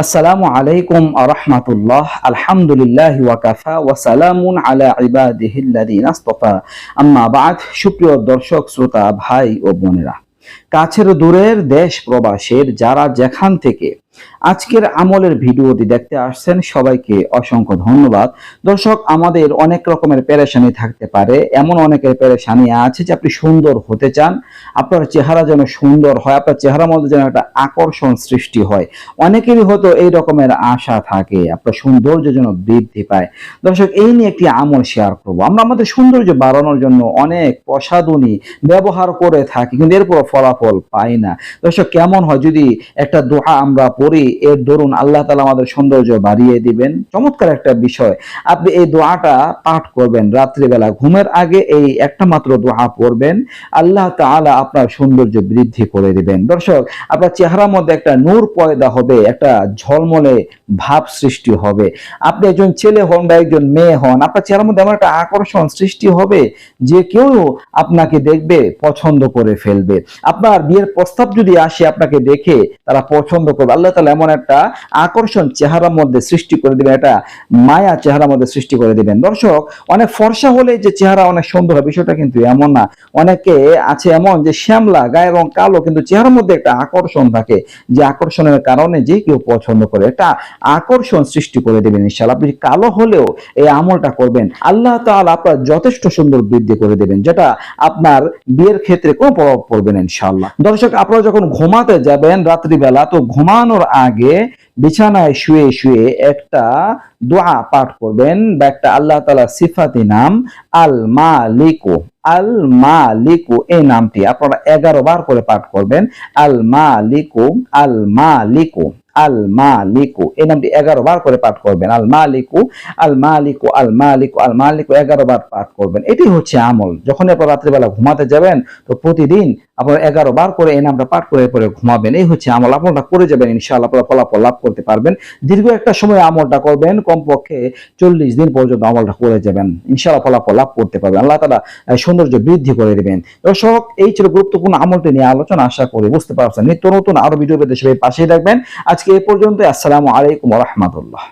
আসসালামু আলাইকুম আরহামাতুল্লাহ আলহামদুলিল্লাহ ওয়াকাফা ওয়াসালামুন আলা ইবাদিহিল্লাযিনা ইসতাফা আম্মা বাদ, সুপ্রিয় দর্শক, শ্রোতা, ভাই ও বোনেরা। কাছের দূরের দেশ প্রবাসের যারা যেখান থেকে আজকের আমলের ভিডিওটি দেখতে আসছেন সবাইকে অসংখ্য ধন্যবাদ। দর্শক, আমাদের অনেক রকমের পেরেশানি থাকতে পারে, এমন অনেকের পেরেশানি আছে যে আপনি সুন্দর হতে চান, আপনার চেহারা যেন সুন্দর হয়, আপনার চেহারার মধ্যে যেন একটা আকর্ষণ সৃষ্টি হয়। অনেকেরই হয়তো এই রকমের আশা থাকে, আপনার সৌন্দর্য যেন বৃদ্ধি পায়। দর্শক, এই নিয়ে একটি আমল শেয়ার করব। আমরা আমাদের সৌন্দর্য বাড়ানোর জন্য অনেক প্রসাধনী ব্যবহার করে থাকি, কিন্তু এরপর ফলাফল পাই না। দর্শক, কেমন হয় যদি একটা দোহা আমরা পড়ি এর দরুন আল্লাহ তালা আমাদের সৌন্দর্য বাড়িয়ে দিবেন। চমৎকার একটা বিষয়, আপনি এই দোয়াটা পাঠ করবেন রাত্রিবেলা। ঘুমের আগে এই একটা মাত্র দোয়া পড়বেন, আল্লাহ তাআলা আপনার সৌন্দর্য বৃদ্ধি করে দিবেন। দর্শক, আপনার চেহারার মধ্যে একটা নূর পয়দা হবে, একটা ঝলমলে ভাব সৃষ্টি হবে। আপনি একজন ছেলে হন বা একজন মেয়ে হন, আপনার চেহারার মধ্যে এমন একটা আকর্ষণ সৃষ্টি হবে যে কেউ আপনাকে দেখবে, পছন্দ করে ফেলবে। আপনার বিয়ের প্রস্তাব যদি আসে আপনাকে দেখে, তারা পছন্দ করবে। আল্লাহ তালা এমন একটা আকর্ষণ চেহারার মধ্যে সৃষ্টি করে দিবেন, একটা মায়া চেহারার মধ্যে সৃষ্টি করে দিবেন। দর্শক, অনেক ফর্সা হলে যে চেহারা অনেক সুন্দর হয়, বিষয়টা কিন্তু এমন না। অনেকে আছে এমন যে শ্যামলা গায়ের রং কালো, কিন্তু চেহারার মধ্যে একটা আকর্ষণ থাকে। যে আকর্ষণের কারণে যে কেউ পছন্দ করে, একটা আকর্ষণ সৃষ্টি করে দেবেন ইনশাল্লাহ আপনি কালো হলেও এই আমলটা করবেন। আল্লাহ তাআলা আপনার যথেষ্ট সুন্দর বৃদ্ধি করে দেবেন, যেটা আপনার বিয়ের ক্ষেত্রে কোনো প্রভাব পড়বে না ইনশাল্লাহ দর্শক, আপনারা যখন ঘুমাতে যাবেন রাত্রিবেলা, তো ঘুমানোর আগে বিছানায় শুয়ে শুয়ে একটা দোয়া পাঠ করবেন বা একটা আল্লাহ তালা সিফাতি নাম আল মালিকু আল মালিকু এই নামটি। আপনারা এগারো বার করে পাঠ করবেন আল মালিকু আল মালিকু আল মালিকু এই নামটি এগারো বার করে পাঠ করবেন। আল মালিকু আল মালিকু আল মালিকু আল মালিকু এগারো বার পাঠ করবেন। এটি হচ্ছে আমল। যখন আপনার রাত্রিবেলা ঘুমাতে যাবেন, তো প্রতিদিন আপনারা এগারো বার করে এই নামটা পাঠ করে পরে ঘুমাবেন। এই হচ্ছে আমল। আপনারা করে যাবেন, ইনশাআল্লাহ আপনারা ফলাফল লাভ করতে পারবেন। দীর্ঘ একটা সময় আমলটা করবেন, কমপক্ষে চল্লিশ দিন পর্যন্ত আমলটা করে যাবেন। ইনশাআল্লাহ ফলাফল লাভ করতে পারবেন। আল্লাহ তালা সৌন্দর্য বৃদ্ধি করে দেবেন। দর্শক, এই ছিল গুরুত্বপূর্ণ আমলটি নিয়ে আলোচনা। আশা করি বুঝতে পারছেন। নিত্য নতুন আরও ভিডিও পেতে সবাই পাশেই রাখবেন আজকে এ পর্যন্ত আসসালামু আলাইকুম রহমতুল্লাহ।